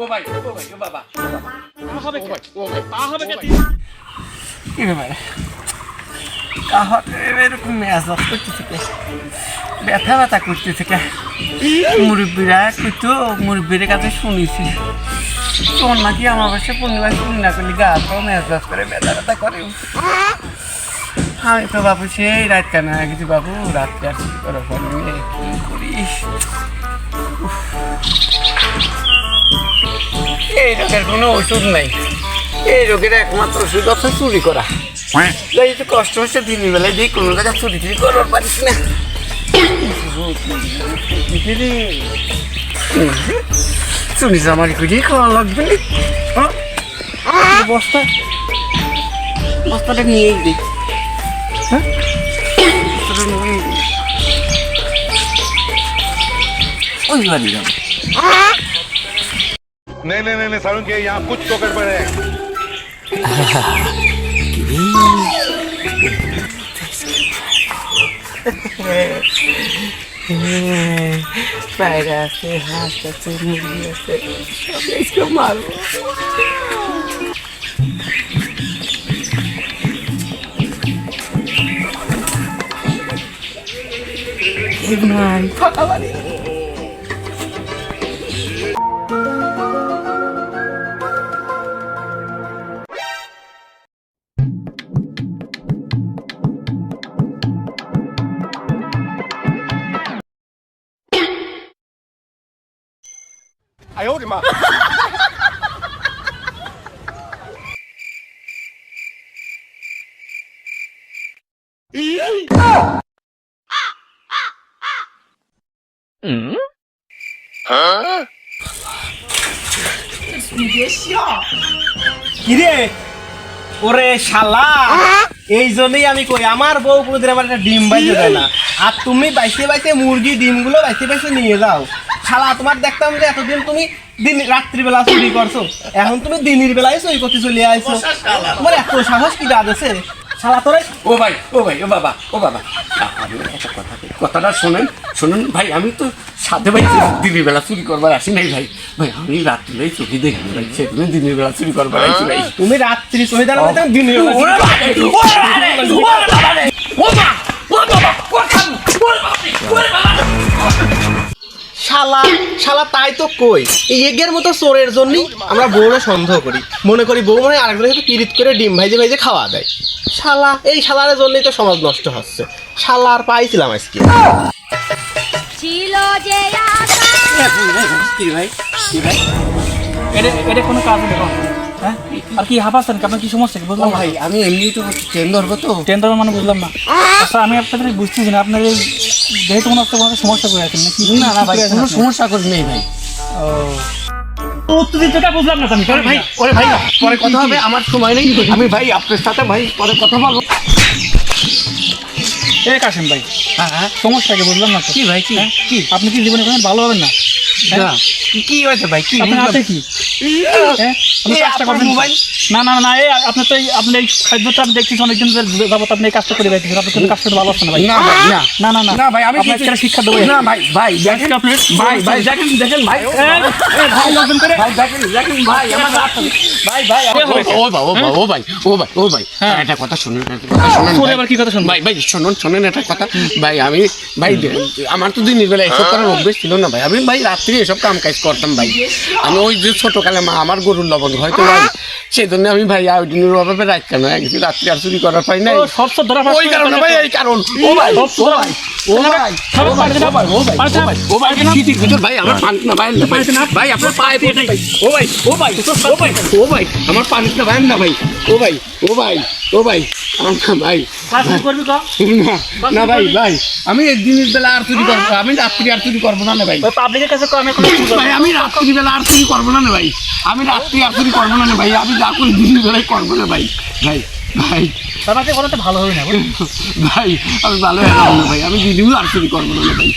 ও ভাই ও ভাই ও বাবা। তা হবে কে? ভাই ও ভাই। তা হবে কে? কি ব্যাপারে? কাহর এরকম মেজাজ করতে থেকে ব্যথা ব্যথা করতে থেকে মুরব্বীরা কইতো মুরব্বীর কাছে শুনেছি। তোর নাকি আমার বাসে পূর্ণিমা শুনি না করলে? গা তো মেজাজ করে ব্যথা ব্যথা করে। আমি তো বাবু সেই রাত কেন গেছি বাবু রাত আর কি করে রোগের কোনো ওষুধ নাই। এই রোগের একমাত্র ওষুধ হচ্ছে চুরি করা। এই তো কষ্ট হচ্ছে দিনের বেলায় দিয়ে কোনো জায়গায় চুরি চুরি করবার পারিস না। চুরি জামারি করে খাওয়া লাগবে না? হ্যাঁ? বস্তা। বস্তাটা নিয়েই দিই হ্যাঁ? ওই বাড়ি যাব। नहीं नहीं नहीं, नहीं के यहाँ कुछ तो गड़बड़ है। पैरा से हाथ से मुर्गियों से अब इसको मारो। भगवान भगवान। হাঁস আছে মুরগি আছে সব কিছু মারবো ভাই ফাঁকা বাড়ি কিরে? ওরে শালা! এই জন্যই আমি কই আমার বউ কোনোদিন আমার একটা ডিম বাইতে দেয় না। আর তুমি বাইতে বাইতে মুরগি ডিমগুলো বাইতে বাইতে নিয়ে যাও। শালা তোমার দেখতাম যে এতদিন তুমি দিন রাত্রিবেলা চুরি করছ এখন তুমি দিনের বেলায় চুরি করতে চলে আইছো তোমার এত সাহস কি দাদ আছে শালা তোরে ও ভাই ও ভাই ও বাবা ও বাবা আমি একটা কথা কথাটা শোনেন শোনেন ভাই আমি তো সাথে ভাই দিনের বেলা চুরি করবার আসি নাই ভাই ভাই আমি রাত্রিবেলায় চোখে দেখি ভাই সেদিন দিনের বেলা চুরি করবার আসি ভাই তুমি রাত্রি না তুমি দিনের বেলা শালা তাই তো কই? এই এগের মতো চোরের জন্যই আমরা বউরে সন্দেহ করি। মনে করি বউ মনে আরেকজনের সাথে পিরিত করে ডিম ভাইজে ভাইজে খাওয়া দেয়। শালা এই শালার জন্যই তো সমাজ নষ্ট হচ্ছে। শালা আর পাইছিলাম আজকে। ছিল যে আশা। কি ভাই? কি ভাই? এটা এটা কোনো কাজ নেই। হ্যাঁ? আর কি হাঁপাচ্ছেন আপনার কি সমস্যা কি? বুঝলাম ভাই আমি এমনি তো ট্রেন ধরবো তো। মানে বুঝলাম না। আচ্ছা আমি আপনাদের বুঝতেছি না আপনার এই যেহেতু কোনো একটা কোনো সমস্যা করে আছেন নাকি? না না ভাই কোনো সমস্যা করি নেই ভাই। বুঝলাম না আমি ওরে ভাই ওরে ভাই পরে কথা হবে আমার সময় নেই। আমি ভাই আপনার সাথে ভাই পরে কথা বলব। এ কাশেম ভাই হ্যাঁ হ্যাঁ। সমস্যা কি বুঝলাম না কি ভাই কি? হ্যাঁ? কি আপনি কি জীবনে কোনো ভালো হবেন না? না, কি- হয়েছে ভাই? কি আপনার হাতে কি? হ্যাঁ? মোবাইল? না না না এই আপনার তো এই আপনি এই খাদ্যটা আমি দেখতেছি অনেকদিন ধরে যাবত আপনি এই কাজটা করে পাইতেছেন আপনার কিন্তু কাজটা করতে ভালো হচ্ছে না ভাই? না না না। না ভাই আমি আপনাকে শিক্ষা দেবো। না ভাই ভাই দেখেন আপনি ভাই ভাই দেখেন দেখেন ভাই। ভাই লজ্জন করে ভাই দেখেন দেখেন ভাই আমার রাত ভাই ভাই? ও ভাই ও ভাই ও ভাই ও ভাই ও ভাই। হ্যাঁ। একটা কথা শুনুন শুনুন শুনে আবার কি কথা শুনব? ভাই ভাই শুনুন শুনুন একটা কথা। ভাই আমি ভাই আমার তো দিনের বেলা এসব করার অভ্যেস ছিল না ভাই। আমি ভাই রাত্রি এসব কাম কাজ করতাম ভাই। আমি ওই যে ছোটকালে মা আমার গরুর লবণ হয়তো ভাই সেই জন্য আমি ভাই আয়োজনের অভাবে রাত কেন রাত্রি আর চুরি করার পাই নাই সব ধরা ওই কারণে ভাই এই কারণ ও ভাই ও ভাই ও ভাই ও ভাই ও ভাই ও ভাই ও ভাই ও ভাই শীতের ভিতর ভাই আমার পানি না ভাই না ভাই আপনার পায়ে পড়ে ও ভাই ও ভাই ও ভাই ও ভাই আমার পানি না ভাই না ভাই ও ভাই ও ভাই ও ভাই না ভাই। না ভাই ভাই আমি দিনের বেলা আর চুরি করব আমি রাত্রি আর চুরি করব না না ভাই পাবলিকের কাছে ভাই আমি রাত্রি বেলা আর চুরি করব না না ভাই। আমি রাত্রি আর চুরি করব না না ভাই আমি যা করি দিনের বেলায় করব না ভাই। ভাই ভাই। ভালো হবে না ভাই আমি ভালো না ভাই আমি দিদিও আর চুরি করব না ভাই।